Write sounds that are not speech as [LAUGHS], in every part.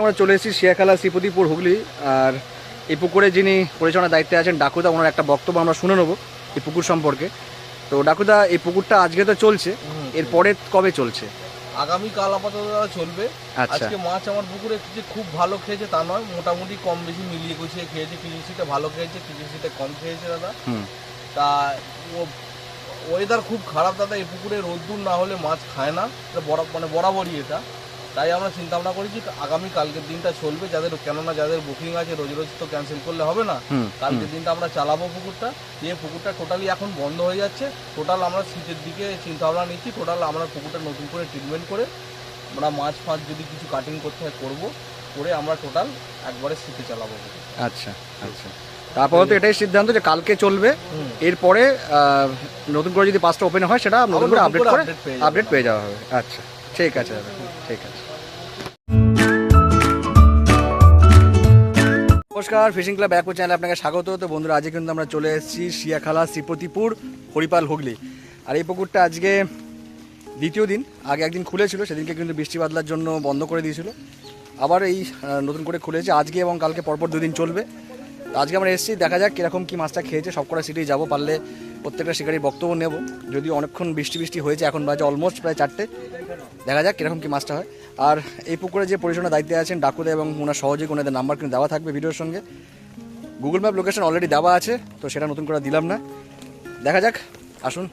আমরা চলে এসেছি শিয়াখালা শ্রীপতিপুর হুগলি। আর এই পুকুরে যিনি পরিচালনার দায়িত্বে আছেন ডাকুদা ওনার একটা বক্তব্য আমরা শুনে নেব এই পুকুর সম্পর্কে। তো ডাকুদা এই পুকুরটা আজকে তো চলছে এরপরে কবে চলছে? আগামীকাল আপাতত তারা চলবে। আচ্ছা। আজকে মাছ আমার পুকুরে যে খুব ভালো খেয়েছে তা নয় মোটামুটি কম বেশি মিলিয়ে গুছিয়ে খেয়েছে কিছু সিটে ভালো খেয়েছে কিছু সিটে কম খেয়েছে দাদা। তা ও ওয়েদার খুব খারাপ দাদা এই পুকুরে রোদ্দুর না হলে মাছ খায় না এটা বরা মানে বরাবরই এটা। তাই আমরা চিন্তা ভাবনা করেছি আগামী কালকের দিনটা চলবে যাদের কেননা যাদের বুকিং আছে রোজ রোজ তো ক্যান্সেল করলে হবে না। কালকের দিনটা আমরা চালাবো পুকুরটা দিয়ে পুকুরটা টোটালি এখন বন্ধ হয়ে যাচ্ছে। টোটাল আমরা শীতের দিকে চিন্তা ভাবনা নিচ্ছি টোটাল আমরা পুকুরটা নতুন করে ট্রিটমেন্ট করে আমরা মাছ ফাছ যদি কিছু কাটিং করতে হয় করব করে আমরা টোটাল একবারে শীতে চালাবো আচ্ছা আচ্ছা। তারপরে তো এটাই সিদ্ধান্ত যে কালকে চলবে। এরপরে নতুন করে যদি পাঁচটা ওপেন হয় সেটা নতুন করে আপডেট করে আপডেট পেয়ে যাওয়া হবে। আচ্ছা ঠিক আছে দাদা ঠিক আছে। নমস্কার ফিশিং ক্লাব ব্যাকপুর চ্যানেলে আপনাকে স্বাগত। তো বন্ধুরা, আজকে কিন্তু আমরা চলে এসেছি শিয়াখালা, শ্রীপতিপুর, হরিপাল, হুগলি। আর এই পুকুরটা আজকে দ্বিতীয় দিন, আগে একদিন খুলেছিল, সেদিনকে কিন্তু বৃষ্টি বাদলার জন্য বন্ধ করে দিয়েছিল। আবার এই নতুন করে খুলেছে আজকে এবং কালকে পরপর দুদিন চলবে। তো আজকে আমরা এসেছি, দেখা যাক কীরকম কী মাছটা খেয়েছে সব কটা সিটেই যাব, পারলে প্রত্যেকটা শিকারির বক্তব্য নেব। যদিও অনেকক্ষণ বৃষ্টি বৃষ্টি হয়েছে, এখন বাজে অলমোস্ট প্রায় চারটে। দেখা যাক কীরকম কী মাছটা হয়। আর এই পুকুরে যে পরিচালনার দায়িত্বে আছেন ডাকুদা এবং ওনার সহযোগী ওনাদের নাম্বার কিন্তু দেওয়া থাকবে ভিডিওর সঙ্গে। গুগল ম্যাপ লোকেশন অলরেডি দেওয়া আছে তো সেটা নতুন করে দিলাম না। দেখা যাক আসুন।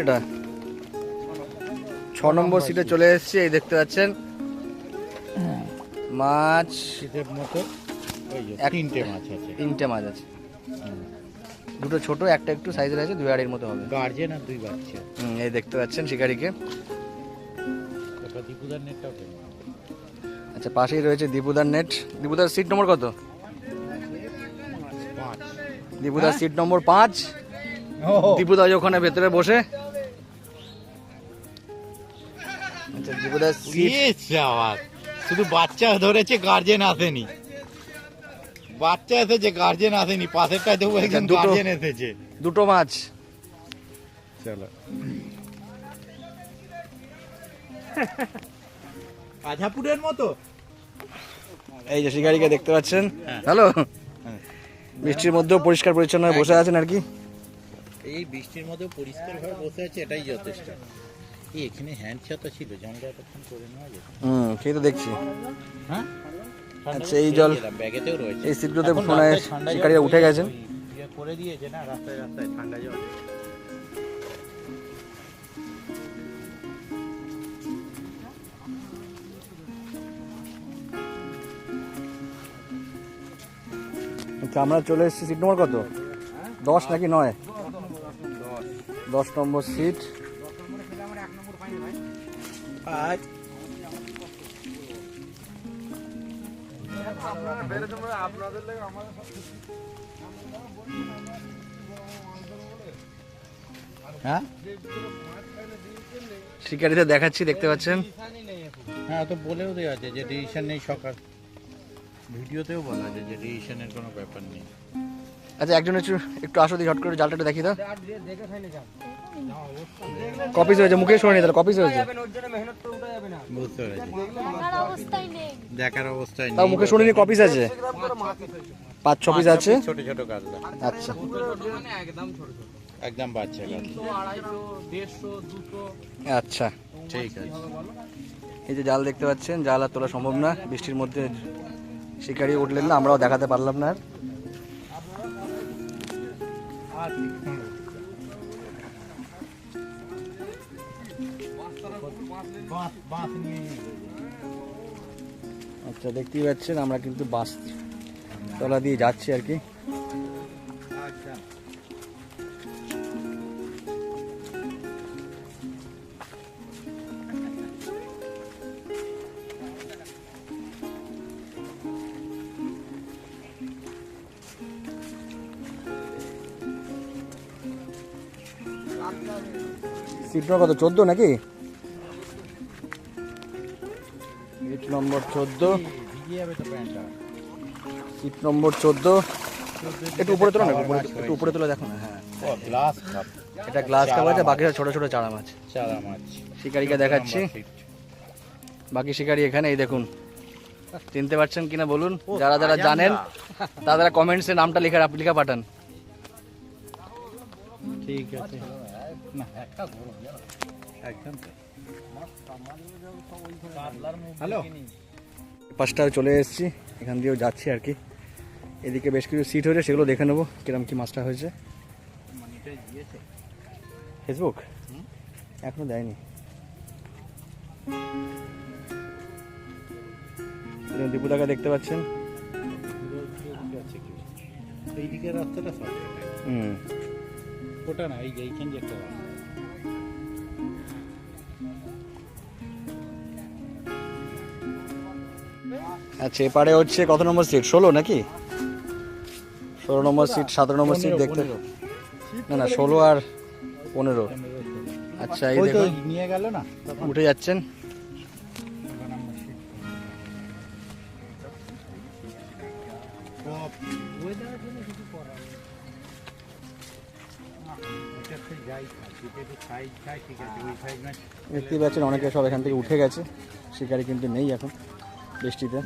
এটা ছ নম্বর সিটে চলে এসেছি এই দেখতে পাচ্ছেন। মাছ মতো তিনটে মাছ আছে। তিনটে মাছ আছে। দুটো ছোট একটা একটু সাইজের আছে দুই আড়ির মতো হবে। গার্জেন আর দুই বাচ্চা। হুম, এই দেখতে পাচ্ছেন শিকারিকে। দীপুদার নেটটাও আচ্ছা পাশেই রয়েছে দীপুদার নেট দীপুদার সিট নম্বর কত? দীপুদার সিট নম্বর পাঁচ। দীপুদা ওখানে ভেতরে বসে। আচ্ছা দীপুদার সিট শুধু বাচ্চা ধরেছে গার্জেন আসেনি। বাচ্চা এসেছে গার্জেন আসেনি। পাশেরটায় দেবো একজন গার্জেন এসেছে। দুটো মাছ। চলো। মতো। এই যে শিকারিকে দেখতে পাচ্ছেন। হ্যাঁ। হ্যালো? হ্যাঁ। বৃষ্টির মধ্যেও পরিষ্কার পরিচ্ছন্ন হয়ে বসে আছেন আর কি? এই বৃষ্টির মধ্যে পরিষ্কার ভাবে বসে আছে এটাই যথেষ্ট। এই এখানে হ্যান্ড ছাতা ছিল করে নেওয়া যেত। হুম সেই তো দেখছি। হ্যাঁ? আচ্ছা, এই জল- ব্যাগেতেও রয়েছে। এই সিটগুলোতে মনে হয় ঠান্ডা জল উঠে গেছেন। ইয়ে করে দিয়েছে না রাস্তায় রাস্তায় ঠান্ডা জল। আচ্ছা আমরা চলে এসেছি সিট নম্বর কত? দশ নাকি নয়? দশ নম্বর সিট। হ্যাঁ? শিকারিতে দেখাচ্ছি দেখতে পাচ্ছেন? হ্যাঁ তো বলেও দেওয়া আছে যে ডিসিশন নেই সকাল ভিডিওতেও বলা আছে যে ডিসিশনের কোনো ব্যাপার নেই। আচ্ছা একজন একটু একটু আসো দিই ঝট করে জালটা একটু দেখি দাও কপিস হয়েছে মুখে শোনেনি তাহলে কপিস হয়েছে। বুঝতে পেরেছি। দেখার অবস্থায় নেই। তাও নেই। মুখে শোনেনি কপিস আছে? পাঁচ ছ পিস আছে? ছোট ছোট কাজলা আচ্ছা। একদম বাচ্চা কাজলা আচ্ছা। ঠিক আছে। এই যে জাল দেখতে পাচ্ছেন জাল আর তোলা সম্ভব না বৃষ্টির মধ্যে শিকারি উঠলেন না, আমরাও দেখাতে পারলাম না আর। আচ্ছা দেখতেই পাচ্ছেন, আমরা কিন্তু বাস তলা দিয়ে যাচ্ছি আর কি। সিট নম্বর কত? চোদ্দ নাকি? সিট নম্বর চোদ্দ। সিট নম্বর চোদ্দ। একটু উপরে তোলো না উপরে একটু উপরে তোলা দেখো না হ্যাঁ। গ্লাস কাপ এটা গ্লাস কাপ আছে বাকিটা ছোট ছোট চারা মাছ। চারা মাছ। শিকারিকে দেখাচ্ছি। বাকি শিকারি এখানে এই দেখুন। চিনতে পারছেন কিনা বলুন? যারা যারা জানেন তারা কমেন্টসে নামটা লেখা লেখা পাঠান। ঠিক আছে। না একদম। হ্যালো। পাঁচটা চলে এসেছি এখান দিয়েও যাচ্ছি আর কি। এদিকে বেশ কিছু সিট হয়েছে সেগুলো দেখে নেব কিরম কি মাছটা হয়েছে। ফেসবুক এখনও দেয়নি। দীপুদাকে দেখতে পাচ্ছেন। এইদিকে রাস্তাটা হুম। ওটা না এই এইখান যে একটা আচ্ছা এপারে হচ্ছে কত নম্বর সিট ষোলো নাকি ষোলো নম্বর সিট সতেরো নম্বর সিট দেখতে। না না ষোলো আর পনেরো আচ্ছা এই দেখুন নিয়ে গেল না উঠে যাচ্ছেন তো weather এর জন্য কিছু করার নেই। না, ওটা তো যাই খাই, যেটা একটু খাই, খাই, ঠিক আছে, ওই খাই না। দেখতেই পাচ্ছেন অনেকে সব এখান থেকে উঠে গেছে শিকারি কিন্তু নেই এখন বৃষ্টিতে।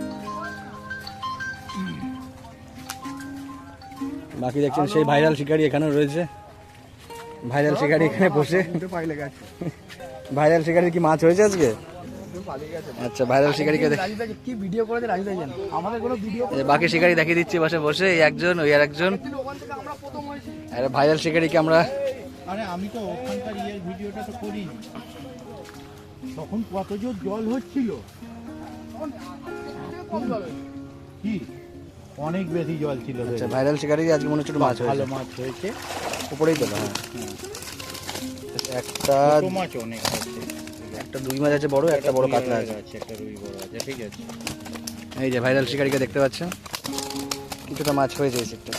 বাকি দেখছেন সেই ভাইরাল শিকারি এখানেও রয়েছে। ভাইরাল শিকারি এখানে বসে। ভাইরাল শিকারি কি মাছ হয়েছে আজকে? আচ্ছা ভাইরাল শিকারিকে কি বাকি শিকারি দেখিয়ে দিচ্ছি, বসে বসে, এই একজন, ওই আর একজন। আর ভাইরাল শিকারিকে আমরা আমি তো ওখানকার জল হচ্ছিল। কি? অনেক বেশি জল ছিল আচ্ছা ভাইরাল শিকারি আজকে মনে হচ্ছে মাছ ভালো মাছ হয়েছে। উপরেই তো হ্যাঁ। একটা মাছ অনেক আছে। একটা দুই মাছ আছে বড় একটা বড় কাতলা আছে। একটা রুই বড় আছে ঠিক আছে। এই যে ভাইরাল শিকারিকে দেখতে পাচ্ছেন কিছুটা মাছ হয়েছে এই সিটটা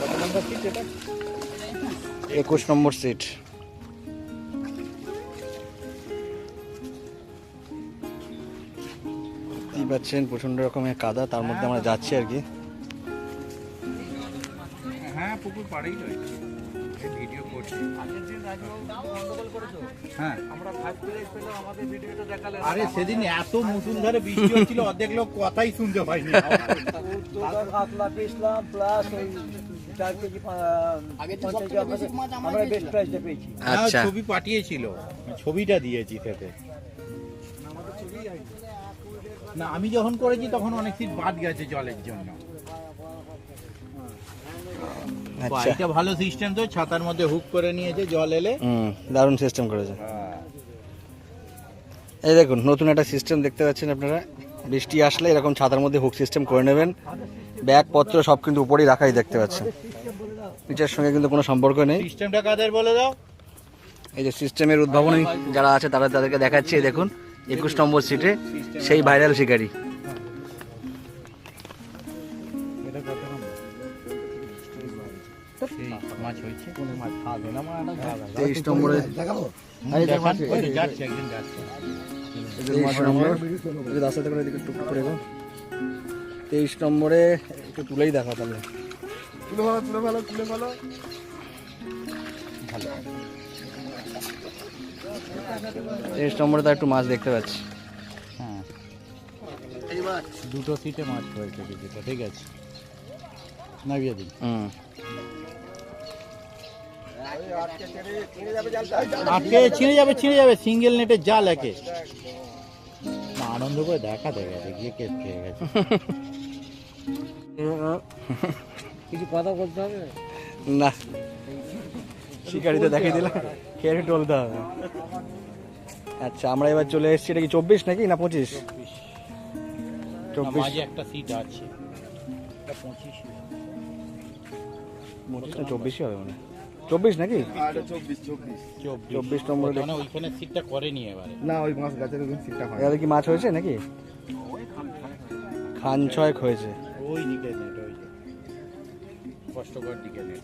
কত নম্বর সিট এটা? একুশ নম্বর সিট দেখতেই পাচ্ছেন প্রচণ্ড রকমের কাদা তার মধ্যে আমরা যাচ্ছি আর কি। হ্যাঁ পুকুর পাড়েই রয়েছে ভিডিও করছি। হ্যাঁ। আমরা ফার্স্ট প্রাইজ পেলাম আমাদের ভিডিওটা দেখালে আরে সেদিন এত মুসুলধারে বৃষ্টি হচ্ছিল অর্ধেক লোক কথাই শুনতে পাইনি দুবার কাতলা পেয়েছিলাম প্লাস ওই চার কেজি আমরা বেস্ট প্রাইসটা পেয়েছি। আচ্ছা। ছবি পাঠিয়েছিল। ছবিটা দিয়েছি সেতে না আমি যখন করেছি তখন অনেক সিট বাদ গেছে জলের জন্য। আচ্ছা। এটা ভালো সিস্টেম তো ছাতার মধ্যে হুক করে নিয়েছে জল এলে। দারুণ সিস্টেম করেছে। এই দেখুন নতুন একটা সিস্টেম দেখতে পাচ্ছেন আপনারা। বৃষ্টি আসলে এরকম ছাতার মধ্যে হুক সিস্টেম করে নেবেন। ব্যাগপত্র সব কিন্তু উপরেই রাখাই দেখতে পাচ্ছেন। নিচের সঙ্গে কিন্তু কোনো সম্পর্ক নেই। সিস্টেমটা কাদের বলে দাও? এই যে সিস্টেমের উদ্ভাবনী যারা আছে তারা তাদেরকে দেখাচ্ছি দেখুন। একুশ নম্বর সিটে সেই ভাইরাল শিকারি। খাবে না তেইশ নম্বরে। তেইশ নম্বর। একটু তুলেই দেখা তাহলে। তুলে ভালো তুলে ভালো তুলে ভালো। তেইশ নম্বরে তার একটু মাছ দেখতে পাচ্ছি। হ্যাঁ। দুটো সিটে মাছ হয়েছে কিছুটা ঠিক আছে। নামিয়ে দিন। হুম। আটকে ছিঁড়ে যাবে ছিঁড়ে যাবে সিঙ্গেল নেটে জাল একে। না, আনন্দ করে দেখা দেবে গিয়ে কেস খেয়ে গেছে। [LAUGHS] কিছু কথা বলতে হবে? না। শিকারিতে দেখিয়ে দিলাম খেয়ে টলতে হবে। আচ্ছা আমরা এবার চলে এসেছি এটা কি চব্বিশ নাকি না পঁচিশ? চব্বিশ। একটা সিট আছে। এটা পঁচিশ। পঁচিশ না চব্বিশই হবে মানে চব্বিশ নাকি? চব্বিশ চব্বিশ। চব্বিশ। নম্বরে ওইখানে সিটটা করেনি এবারে। না ওই মাছ গাছের ওই সিটটা হয় কি মাছ হয়েছে নাকি? খান ছয়েক হয়েছে। ওই দিকে নেট ওই কষ্টকর দিকে নেট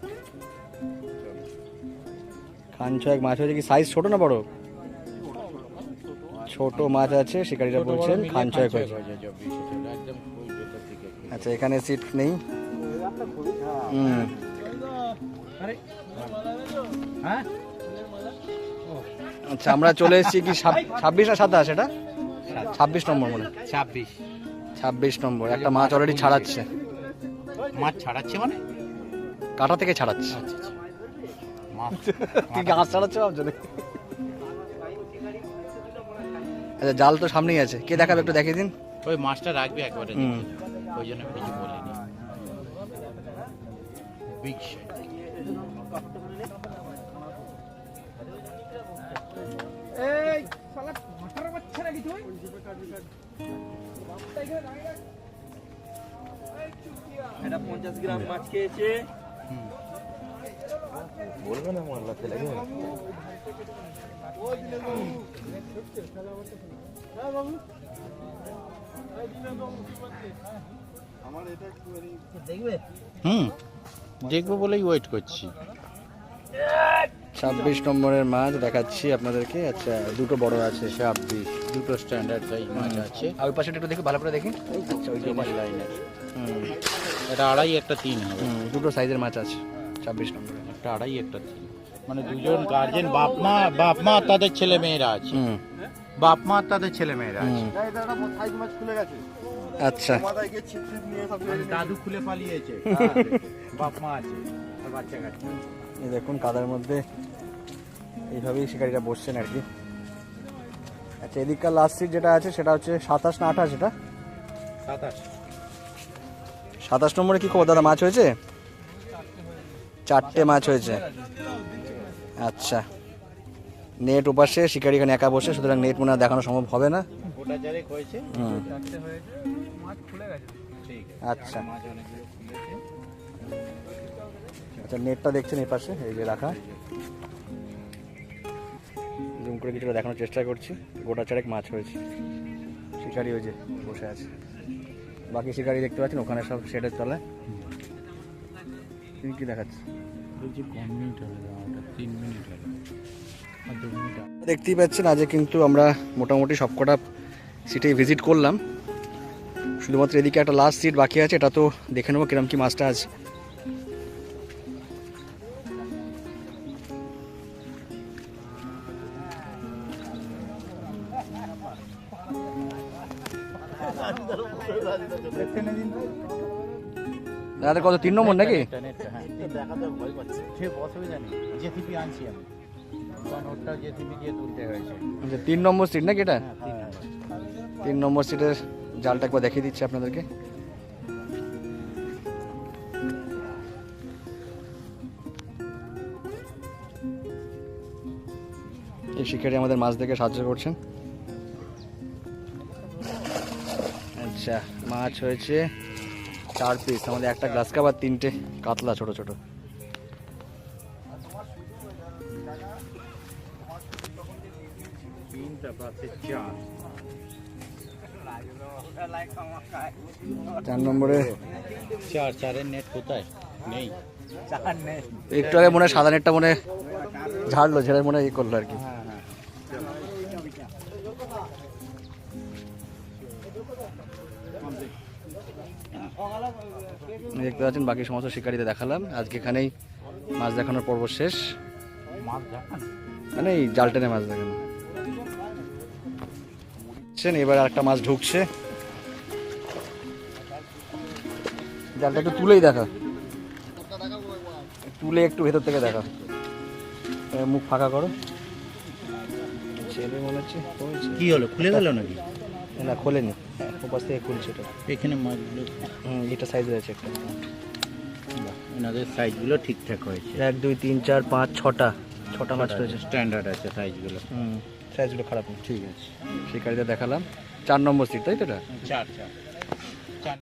খান ছয়েক মাছ হয়েছে কি? সাইজ ছোট না বড়? ছোট মাছ আছে শিকারিরা বলছেন খান ছয়েক হয়েছে। আচ্ছা এখানে সিট নেই। হুম। আচ্ছা আমরা চলে এসেছি কি ছাব- ছাব্বিশ না সাতাশ এটা? ছাব্বিশ নম্বর মনে। ছাব্বিশ। ছাব্বিশ নম্বর একটা মাছ অলরেডি ছাড়াচ্ছে। মাছ ছাড়াচ্ছে মানে? কাটা থেকে ছাড়াচ্ছে। আচ্ছা। মাছ কি গাছ ছাড়াচ্ছে ভাবছ আচ্ছা জাল তো সামনেই আছে। কে দেখাবে একটু দেখিয়ে দিন। ওই মাছটা রাখবে একবারে হুম। ওই জন্য আমি কিছু বলিনি। বিগ এটা পঞ্চাশ গ্রাম মাছ খেয়েছে। হুম। দেখব? বলেই ওয়েট করছি। ছাব্বিশ নম্বরের মাছ দেখাচ্ছি আপনাদেরকে। আচ্ছা দুটো বড় আছে ছাব্বিশ। দুটো স্ট্যান্ডার্ড সাইজ মাছ আছে। আর ওই পাশে একটু দেখি ভালো করে দেখি। আচ্ছা ওই হুম এটা আড়াই একটা তিন হবে। হুম, দুটো সাইজের মাছ আছে ছাব্বিশ নম্বরের। একটা আড়াই একটা তিন মানে দুজন গার্জেন বাপ মা বাপ মা তাদের ছেলে মেয়েরা আছে। হুম। বাপ মা তাদের ছেলে মেয়েরা আছে। আচ্ছা। মানে দাদু খুলে পালিয়েছে। [LAUGHS] বাপ মা আছে বাচ্চা কাচ্চা এই দেখুন কাদার মধ্যে এইভাবেই শিকারীরা বসছেন আর কি। আচ্ছা এদিককার লাস্ট সিট যেটা আছে সেটা হচ্ছে সাতাশ না আঠাশ এটা? সাতাশ। সাতাশ নম্বরে কি খবর? দাদা মাছ হয়েছে? চারটে মাছ হয়েছে। আচ্ছা। নেট ওপাশে শিকারি এখানে একা বসে সুতরাং নেট মনে দেখানো সম্ভব হবে না। আচ্ছা। মাছ অনেকগুলো খুলেছে আচ্ছা নেটটা দেখছেন এই পাশে এই যে রাখা। জুম করে কিছুটা দেখানোর চেষ্টা করছি। গোটা চারেক মাছ হয়েছে। শিকারি ওই যে বসে আছে। বাকি শিকারি দেখতে পাচ্ছেন ওখানে সব শেডের তলায়। তুমি কি দেখাচ্ছি? বলছি কম মিনিট হলো তিন মিনিট হলো। দেখতেই পাচ্ছেন আজকে কিন্তু আমরা মোটামুটি সবকটা সিটেই ভিজিট করলাম। শুধুমাত্র এদিকে একটা লাস্ট সিট বাকি আছে এটা তো দেখে নেব কিরম কি মাছটা আছে। দাদা কত তিন নম্বর নাকি? আচ্ছা, তিন নম্বর সিট নাকি এটা? তিন নম্বর তিন নম্বর সিটের জালটা একবার দেখিয়ে দিচ্ছি আপনাদেরকে। এই শিকারি আমাদের মাছ দেখে সাহায্য করছেন। আচ্ছা মাছ হয়েছে চার পিস আমাদের একটা গ্লাস কাপ আর তিনটে কাতলা ছোট ছোট। চার। চার নম্বরে। চার চারের নেট কোথায়? নেই। একটু আগে মনে হয় সাদা নেটটা মনে হয় ঝাড়লো ঝেড়ে মনে হয় ই করল আর কি। দেখতে পাচ্ছেন বাকি সমস্ত শিকারীতে দেখালাম। আজকে এখানেই মাছ দেখানোর পর্ব শেষ। মানে এই জাল টেনে মাছ দেখানো। এবার একটা মাছ ঢুকছে। জালটা একটু তুলেই দেখা। তুলে একটু ভেতর থেকে দেখা। মুখ ফাঁকা করো। ছেলে মনে হচ্ছে কি হলো? খুলে গেল নাকি? না খোলেনি। ওপাশ থেকে খুলছে এটা। এখানে মাছগুলো এটা সাইজ রয়েছে একটা। বাহ, এনাদের সাইজগুলো ঠিকঠাক হয়েছে। এক দুই তিন চার পাঁচ ছটা। ছটা মাছ রয়েছে। স্ট্যান্ডার্ড আছে সাইজগুলো হুম সাইজগুলো খারাপ না ঠিক আছে। শিকারিতে দেখালাম। চার নম্বর সিট তাই তো এটা? চার চার।